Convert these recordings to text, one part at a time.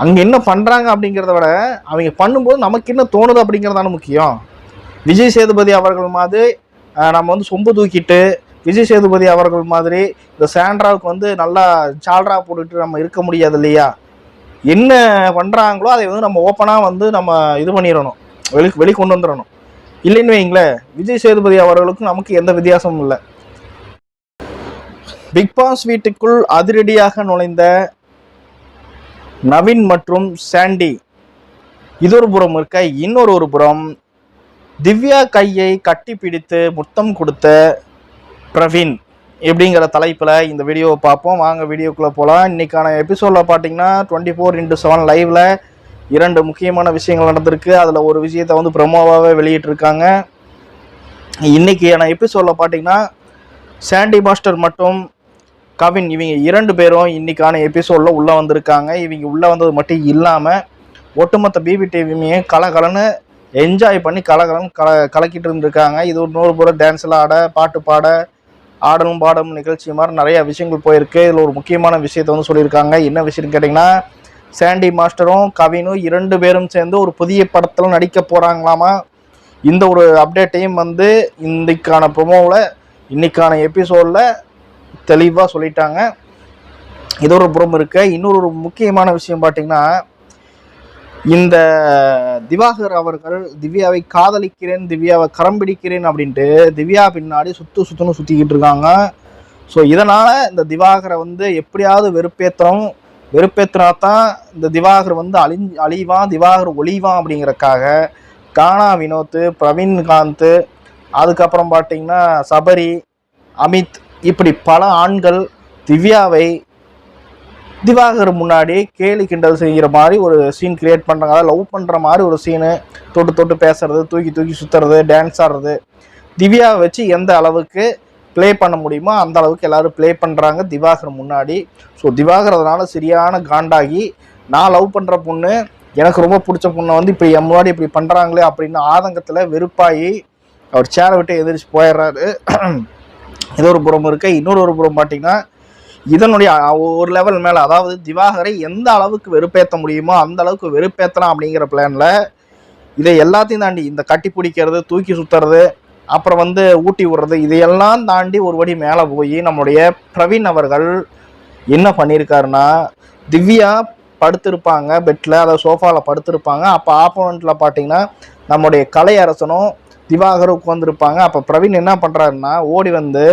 அங்கே என்ன பண்ணுறாங்க அப்படிங்கிறத விட அவங்க பண்ணும்போது நமக்கு என்ன தோணுது அப்படிங்கிறதான முக்கியம். விஜய் சேதுபதி அவர்கள் மாதிரி நம்ம வந்து சொம்பு தூக்கிட்டு விஜய் சேதுபதி அவர்கள் மாதிரி இந்த சாண்ட்ராவுக்கு வந்து நல்லா சால்ரா போட்டுட்டு நம்ம இருக்க முடியாது இல்லையா? என்ன பண்ணுறாங்களோ அதை வந்து நம்ம ஓப்பனாக வந்து நம்ம இது பண்ணிடணும். வெளி வெளி கொண்டு வந்துடணும். இல்லைன்னு வைங்களேன் விஜய் சேதுபதி அவர்களுக்கும் நமக்கு எந்த வித்தியாசமும் இல்லை. பிக் பாஸ் வீட்டுக்குள் அதிரடியாக நுழைந்த நவீன் மற்றும் சாண்டி. இது ஒரு புறம் இருக்க இன்னொரு ஒரு புறம் திவ்யா கையை கட்டி பிடித்து முத்தம் கொடுத்த பிரவீன். எப்படிங்கிற தலைப்பில் இந்த வீடியோவை பார்ப்போம். வாங்க வீடியோக்குள்ளே போகலாம் இன்றைக்கான எபிசோடில் பார்த்தீங்கன்னா டுவெண்ட்டி ஃபோர் இன்ட்டு செவன் லைவில் இரண்டு முக்கியமான விஷயங்கள் நடந்திருக்கு. அதில் ஒரு விஷயத்தை வந்து ப்ரமோவாகவே வெளியிட்டிருக்காங்க. இன்றைக்கியான எபிசோடில் பார்த்தீங்கன்னா சாண்டி மாஸ்டர் மட்டும் கவின் இவங்க இரண்டு பேரும் இன்னைக்கான எபிசோடில் உள்ளே வந்திருக்காங்க. இவங்க உள்ளே வந்தது மட்டும் இல்லாமல் ஒட்டுமொத்த பிபி டிவியுமே கலகலன்னு என்ஜாய் பண்ணி கலகலன்னு கல கலக்கிட்டு இருந்திருக்காங்க. இது ஒரு நூறு புறம் டான்ஸில் ஆட பாட்டு பாட ஆடலும் பாடலும் நிகழ்ச்சி மாதிரி நிறைய விஷயங்கள் போயிருக்கு. இதில் ஒரு முக்கியமான விஷயத்தை வந்து சொல்லியிருக்காங்க. என்ன விஷயம்னு கேட்டிங்கன்னா சாண்டி மாஸ்டரும் கவினும் இரண்டு பேரும் சேர்ந்து ஒரு புதிய படத்தில் நடிக்க போகிறாங்களாமா இந்த ஒரு அப்டேட்டையும் வந்து இன்னைக்கான ப்ரொமோவில் இன்னைக்கான எபிசோடில் தெளிவாக சொல்லிட்டாங்க. இது ஒரு புறம் இருக்க. இன்னொரு ஒரு முக்கியமான விஷயம் பார்த்தீங்கன்னா இந்த திவாகர் அவர்கள் திவ்யாவை காதலிக்கிறேன் திவ்யாவை கரம் பிடிக்கிறேன் அப்படின்ட்டு திவ்யா பின்னாடி சுத்து சுத்துன்னு சுற்றிக்கிட்டு இருக்காங்க. ஸோ இதனால் இந்த திவாகரை வந்து எப்படியாவது வெறுப்பேற்றணும் வெறுப்பேற்றினா தான் இந்த திவாகர் வந்து அழி அழிவான் திவாகர் ஒளிவான் அப்படிங்கிறக்காக கானா வினோத் பிரவீன்காந்த் அதுக்கப்புறம் பார்த்தீங்கன்னா சபரி அமித் இப்படி பல ஆண்கள் திவ்யாவை திவாகர் முன்னாடி கேலி கிண்டல் செய்கிற மாதிரி ஒரு சீன் கிரியேட் பண்ணுறாங்க அதாவது லவ் பண்ணுற மாதிரி ஒரு சீனு தொட்டு தொட்டு பேசுறது தூக்கி தூக்கி சுற்றுறது டான்ஸ் ஆடுறது. திவ்யாவை வச்சு எந்த அளவுக்கு ப்ளே பண்ண முடியுமோ அந்த அளவுக்கு எல்லோரும் ப்ளே பண்ணுறாங்க திவாகர் முன்னாடி. ஸோ திவாகர் அதனால் சரியான காண்டாகி நான் லவ் பண்ணுற பொண்ணு எனக்கு ரொம்ப பிடிச்ச பொண்ணை வந்து இப்படி என் முன்னாடி இப்படி பண்ணுறாங்களே அப்படின்னு ஆதங்கத்தில் வெறுப்பாகி அவர் சேரை விட்டு எதிர்த்து போயிடுறாரு. இது ஒரு புறம் இருக்க இன்னொரு ஒரு புறம் பார்த்தீங்கன்னா இதனுடைய ஒரு லெவல் மேலே அதாவது திவாகரை எந்த அளவுக்கு வெறுப்பேற்ற முடியுமோ அந்த அளவுக்கு வெறுப்பேற்றலாம் அப்படிங்கிற பிளானில் இதை எல்லாத்தையும் தாண்டி இந்த கட்டி பிடிக்கிறது தூக்கி சுற்றுறது அப்புறம் வந்து ஊட்டி விடுறது இதையெல்லாம் தாண்டி ஒரு படி மேலே போய் நம்முடைய பிரவீன் அவர்கள் என்ன பண்ணியிருக்காருன்னா திவ்யா படுத்திருப்பாங்க பெட்டில் அதாவது சோஃபாவில் படுத்திருப்பாங்க. அப்போ ஆப்போனண்ட்டில் பார்த்தீங்கன்னா நம்முடைய கலை அரசனும் திவாகர் உட்காந்துருப்பாங்க அப்போ பிரவீன் என்ன பண்ணுறாருன்னா ஓடி வந்து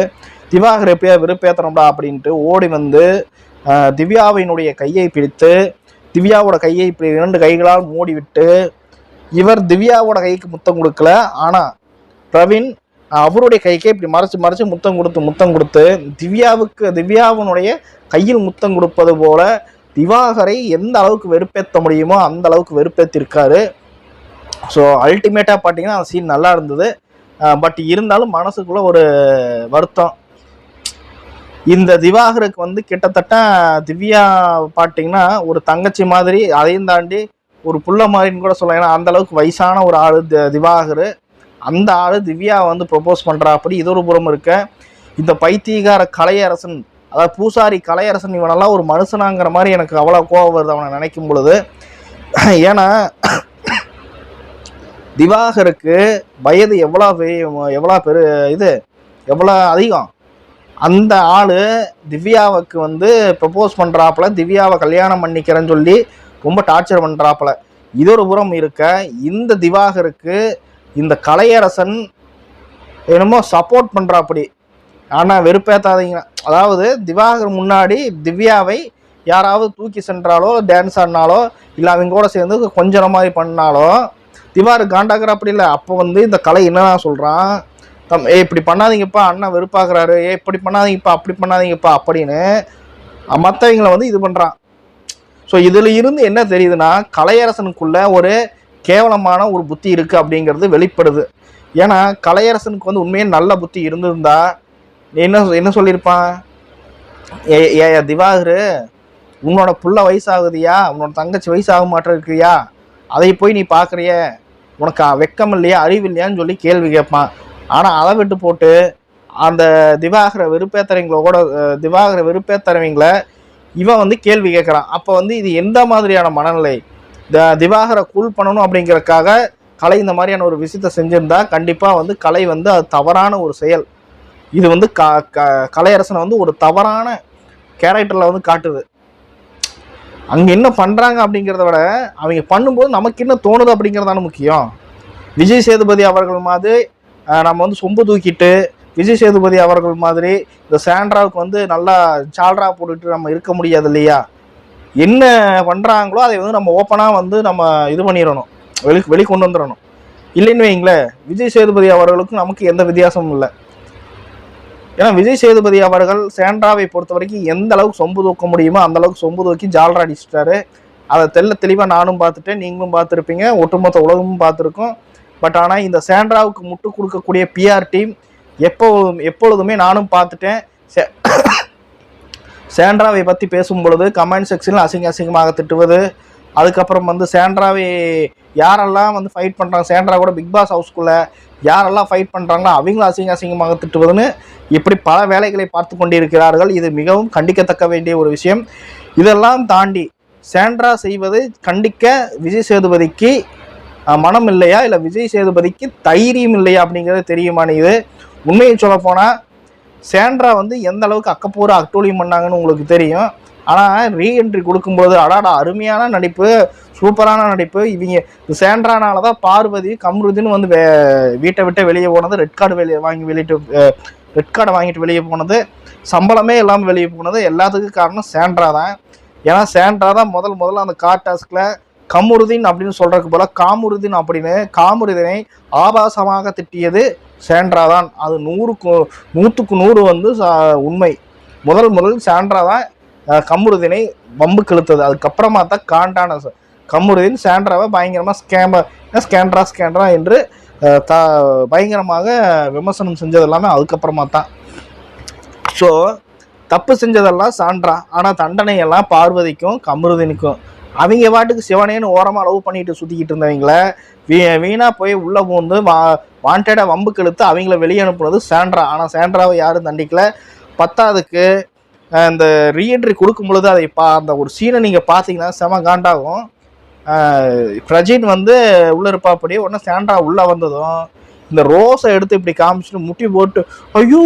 திவாகர் எப்படியா விருப்பேற்றணும்டா அப்படின்ட்டு ஓடி வந்து திவ்யாவினுடைய கையை பிடித்து திவ்யாவோட கையை இப்படி இரண்டு கைகளால் மூடிவிட்டு இவர் திவ்யாவோட கைக்கு முத்தம் கொடுக்கல. ஆனால் பிரவீன் அவருடைய கைக்கே இப்படி மறைச்சு மறைச்சு முத்தம் கொடுத்து முத்தம் கொடுத்து திவ்யாவுக்கு திவ்யாவினுடைய கையில் முத்தம் கொடுப்பது போல திவாகரை எந்த அளவுக்கு வெறுப்பேற்ற முடியுமோ அந்த அளவுக்கு வெறுப்பேற்றிருக்காரு ஸோ அல்டிமேட்டாக பார்த்தீங்கன்னா அந்த சீன் நல்லா இருந்தது. பட் இருந்தாலும் மனசுக்குள்ள ஒரு வருத்தம். இந்த திவாகருக்கு வந்து கிட்டத்தட்ட திவ்யா பார்த்தீங்கன்னா ஒரு தங்கச்சி மாதிரி அதையும் தாண்டி ஒரு புள்ள மாதிரின்னு கூட சொல்லலாம். ஏன்னா அந்த அளவுக்கு வயசான ஒரு ஆள் திவாகர். அந்த ஆள் திவ்யா வந்து ப்ரொபோஸ் பண்ணுறா அப்படி இது ஒரு புறம் இருக்க இந்த பைத்தியகார கலையரசன் அதாவது பூசாரி கலையரசன் இவனெல்லாம் ஒரு மனுஷனாங்கிற மாதிரி எனக்கு அவ்வளோ கோவம் வருது அவனை நினைக்கும் பொழுது. ஏன்னா திவாகருக்கு வயது எவ்வளோ எவ்வளோ பெரு இது எவ்வளோ அதிகம்? அந்த ஆள் திவ்யாவுக்கு வந்து ப்ரப்போஸ் பண்ணுறாப்புல திவ்யாவை கல்யாணம் பண்ணிக்கிறேன்னு சொல்லி ரொம்ப டார்ச்சர் பண்ணுறாப்புல இது ஒரு புறம் இருக்க இந்த திவாகருக்கு இந்த கலையரசன் என்னமோ சப்போர்ட் பண்ணுறாப்படி ஆனால் வெறுப்பேற்றாதீங்க அதாவது திவாகர் முன்னாடி திவ்யாவை யாராவது தூக்கி சென்றாலோ டான்ஸ் ஆடினாலோ இல்லை அவங்க கூட சேர்ந்து கொஞ்சம் மாதிரி பண்ணாலோ திவாரு காண்டாகிற அப்படி இல்லை. அப்போ வந்து இந்த கலை என்னன்னா சொல்கிறான் தம் ஏ இப்படி பண்ணாதீங்கப்பா அண்ணன் வெறுப்பாக்குறாரு. ஏ இப்படி பண்ணாதீங்கப்பா அப்படி பண்ணாதீங்கப்பா அப்படின்னு மற்றவங்களை வந்து இது பண்ணுறான் ஸோ இதில் இருந்து என்ன தெரியுதுன்னா கலையரசனுக்குள்ள ஒரு கேவலமான ஒரு புத்தி இருக்குது அப்படிங்கிறது வெளிப்படுது. ஏன்னா கலையரசனுக்கு வந்து உண்மையே நல்ல புத்தி இருந்திருந்தா என்ன என்ன சொல்லியிருப்பான்? ஏ ஏ திவாகரு உன்னோட புள்ள வயசாகுதியா? உன்னோட தங்கச்சி வயசாக மாட்டிருக்கியா அதை போய் நீ பார்க்குறிய? உனக்கு வெக்கம் இல்லையா அறிவு இல்லையான்னு சொல்லி கேள்வி கேட்பான். ஆனால் அதை விட்டு போட்டு அந்த திவாகர வெறுப்பேத்தறவங்கள கூட திவாகர வெறுப்பேத்தறவங்கள இவன் வந்து கேள்வி கேட்குறான். அப்போ வந்து இது எந்த மாதிரியான மனநிலை? த திவாகரை கூல் பண்ணணும் அப்படிங்கிறதுக்காக கலை இந்த மாதிரியான ஒரு விஷயத்தை செஞ்சுருந்தா கண்டிப்பாக வந்து கலை வந்து அது தவறான ஒரு செயல். இது வந்து க க கலையரசனை வந்து ஒரு தவறான கேரக்டரில் வந்து காட்டுது. அங்கே என்ன பண்ணுறாங்க அப்படிங்கிறத விட அவங்க பண்ணும்போது நமக்கு என்ன தோணுது அப்படிங்கிறதான முக்கியம். விஜய் சேதுபதி அவர்கள் மாதிரி நம்ம வந்து சொம்பு தூக்கிட்டு விஜய் சேதுபதி அவர்கள் மாதிரி இந்த சாண்ட்ராவுக்கு வந்து நல்லா சால்ரா போட்டுட்டு நம்ம இருக்க முடியாது இல்லையா? என்ன பண்ணுறாங்களோ அதை வந்து நம்ம ஓப்பனாக வந்து நம்ம இது பண்ணிடணும். வெளி வெளிக்கொண்டு வந்துடணும். இல்லைன்னு வைங்களேன் விஜய் சேதுபதி அவர்களுக்கும் நமக்கு எந்த வித்தியாசமும் இல்லை. ஏன்னா விஜய் சேதுபதி அவர்கள் சேண்ட்ராவை பொறுத்த வரைக்கும் எந்த அளவுக்கு சொம்பு தூக்க முடியுமோ அந்த அளவுக்கு சொம்பு தூக்கி ஜால்ரா அடிச்சிட்டாரு. அதை தெள்ள தெளிவாக நானும் பார்த்துட்டேன் நீங்களும் பார்த்துருப்பீங்க. ஒட்டுமொத்த உலகமும் பார்த்துருக்கோம். பட் ஆனால் இந்த சேண்ட்ராவுக்கு முட்டு கொடுக்கக்கூடிய பிஆர் டீம் எப்போ எப்பொழுதுமே நானும் பார்த்துட்டேன். சே- சேண்ட்ராவை பற்றி பேசும் பொழுது கமெண்ட் செக்ஷனில் அசிங்க அசிங்கமாக திட்டுவது. அதுக்கப்புறம் வந்து சேண்ட்ராவை யாரெல்லாம் வந்து ஃபைட் பண்ணுறாங்க சேண்ட்ரா கூட பிக் பாஸ் ஹவுஸ்குள்ளே யாரெல்லாம் ஃபைட் பண்ணுறாங்களோ அவங்களும் அசிங்க அசிங்கமாக திட்டுவதுன்னு இப்படி பல வேலைகளை பார்த்து கொண்டிருக்கிறார்கள். இது மிகவும் கண்டிக்கத்தக்க வேண்டிய ஒரு விஷயம். இதெல்லாம் தாண்டி சேண்ட்ரா செய்வது கண்டிக்க விஜய் சேதுபதிக்கு மனம் இல்லையா? இல்லை விஜய் சேதுபதிக்கு தைரியம் இல்லையா அப்படிங்கிறது தெரியுமானது உண்மையை சொல்ல போனால் சேண்ட்ரா வந்து எந்த அளவுக்கு அக்கப்பூர அட்டூழியம் பண்ணாங்கன்னு உங்களுக்கு தெரியும். ஆனால் ரீஎன்ட்ரி கொடுக்கும்போது அடாடா அருமையான நடிப்பு சூப்பரான நடிப்பு. இவங்க சேண்ட்ரானால தான் பார்வதி கம்ருதின்னு வந்து வே- வீட்டை விட்டு வெளியே போனது ரெட் கார்டு வெளியே வாங்கி வெளியிட்டு ரெட் கார்டை வாங்கிட்டு வெளியே போனது. சம்பளமே இல்லாமல் வெளியே போனது. எல்லாத்துக்கும் காரணம் சேண்ட்ரா தான். ஏன்னா சேண்ட்ரா தான் முதல் முதல்ல அந்த கார் டாஸ்கில் கமுருதீன் அப்படின்னு சொல்றதுக்கு போல காமுருதீன் அப்படின்னு காமுருதினை ஆபாசமாக திட்டியது சேண்ட்ரா தான். அது நூறுக்கு நூற்றுக்கு நூறு வந்து ச- உண்மை. முதல் முதல் சேண்ட்ரா தான் கம்ருதீனை பம்பு கிழுத்தது அதுக்கப்புறமா தான் காண்டான ச- கம்ருதீன் சாண்ட்ராவை பயங்கரமாக ஸ்கேம ஸ்கேண்ட்ரா ஸ்கேண்ட்ரா என்று த பயங்கரமாக விமர்சனம் செஞ்சது எல்லாமே அதுக்கப்புறமா தான் ஸோ தப்பு செஞ்சதெல்லாம் சான்றா ஆனால் தண்டனையெல்லாம் பார்வதிக்கும் கமருதினுக்கும் அவங்க பாட்டுக்கு சிவனேன்னு ஓரமாக லவ் பண்ணிட்டு சுற்றிக்கிட்டு இருந்தவங்கள வீ வீணாக போய் உள்ளே பூந்து வா வாண்டடாக வம்புக்கு இழுத்து அவங்கள வெளியே அனுப்புனது சேண்ட்ரா. ஆனால் சேண்ட்ராவை யாரும் தண்டிக்கல. பத்தாவதுக்கு இந்த ரீஎன்ட்ரி கொடுக்கும் பொழுது அதை பா அந்த ஒரு சீனை நீங்கள் பார்த்தீங்கன்னா செம காண்டாகும். பிரஜின் வந்து உள்ளே இருப்பாப்படியே உடனே சாண்ட்ரா உள்ளே வந்ததும் இந்த ரோஸை எடுத்து இப்படி காமிச்சிட்டு முட்டி போட்டு ஐயோ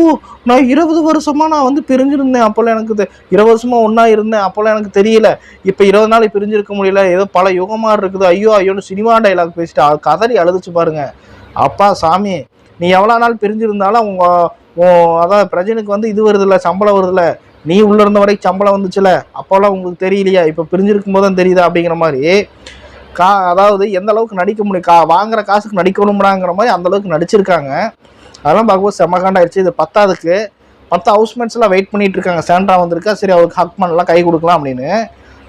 நான் இருபது வருஷமா நான் வந்து பிரிஞ்சிருந்தேன் அப்போல்லாம் எனக்கு இருபது வருஷமா ஒன்றா இருந்தேன் அப்போல்லாம் எனக்கு தெரியல. இப்போ இருபது நாள் பிரிஞ்சிருக்க முடியல ஏதோ பல யுகமாக இருக்குது. ஐயோ ஐயோன்னு சினிமா டைலாக் பேசிட்டு கதறி அழுதுச்சு பாருங்க. அப்பா சாமி நீ எவ்வளோ நாள் பிரிஞ்சிருந்தாலும் உங்க அதான் பிரஜனுக்கு வந்து இது வருதுல்ல சம்பளம் வருதுல்ல நீ உள்ள இருந்த வரைக்கும் சம்பளம் வந்துச்சுல அப்போல்லாம் உங்களுக்கு தெரியலையா இப்போ பிரிஞ்சிருக்கும் போது தான் தெரியுதா அப்படிங்கிற மாதிரி. கா அதாவது எந்த அளவுக்கு நடிக்க முடியும் கா வாங்குற காசுக்கு நடிக்கணும்டாங்கிற மாதிரி அந்த அளவுக்கு நடிச்சிருக்காங்க. அதெல்லாம் பார்க்கும்போது செம்ம காண்டாயிடுச்சு இது பத்தாவதுக்கு மற்ற ஹவுஸ்மேட்ஸ்லாம் வெயிட் பண்ணிட்டு இருக்காங்க சாண்டா வந்திருக்கா சரி அவருக்கு ஹக் பண்ணலாம் கை கொடுக்கலாம் அப்படின்னு.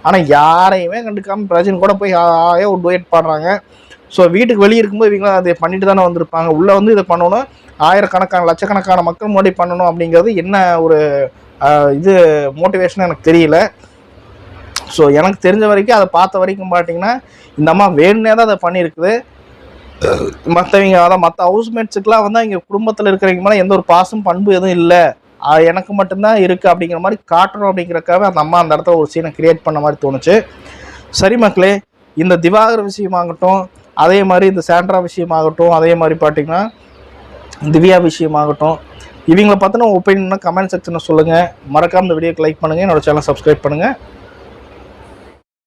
ஆனால் யாரையுமே கண்டுக்காம பிரஜன் கூட போய் ஆயே ஒரு டுயட் பாடுறாங்க. ஸோ வீட்டுக்கு வெளியே இருக்கும்போது இவங்களாம் அதை பண்ணிட்டு தானே வந்திருப்பாங்க. உள்ளே வந்து இதை பண்ணணும். ஆயிரக்கணக்கான லட்சக்கணக்கான மக்கள் முன்னாடி பண்ணணும் அப்படிங்கிறது என்ன ஒரு இது மோட்டிவேஷன் எனக்கு தெரியல. ஸோ எனக்கு தெரிஞ்ச வரைக்கும் அதை பார்த்த வரைக்கும் பார்த்தீங்கன்னா இந்த அம்மா வேணுனே தான் அதை பண்ணியிருக்குது. மற்றவங்க அதான் மற்ற ஹவுஸ்மேட்ஸுக்கெலாம் வந்து அவங்க குடும்பத்தில் இருக்கிறவங்க மேலே எந்த ஒரு பாசம் பண்பு எதுவும் இல்லை. எனக்கு மட்டும்தான் இருக்குது அப்படிங்கிற மாதிரி காட்டணும் அப்படிங்கிறக்காக அந்த அம்மா அந்த இடத்துல ஒரு சீனை கிரியேட் பண்ண மாதிரி தோணுச்சு. சரி மக்களே இந்த திவாகர் விஷயமாகட்டும் அதே மாதிரி இந்த சாண்ட்ரா விஷயமாகட்டும் அதே மாதிரி பார்த்தீங்கன்னா திவ்யா விஷயமாகட்டும் இவங்களை பார்த்தினா ஒப்பீனியன்னா கமெண்ட் செக்ஷனில் சொல்லுங்கள் மறக்காம இந்த வீடியோக்கு லைக் பண்ணுங்கள் என்னோட சேனல் சப்ஸ்கிரைப் பண்ணுங்கள்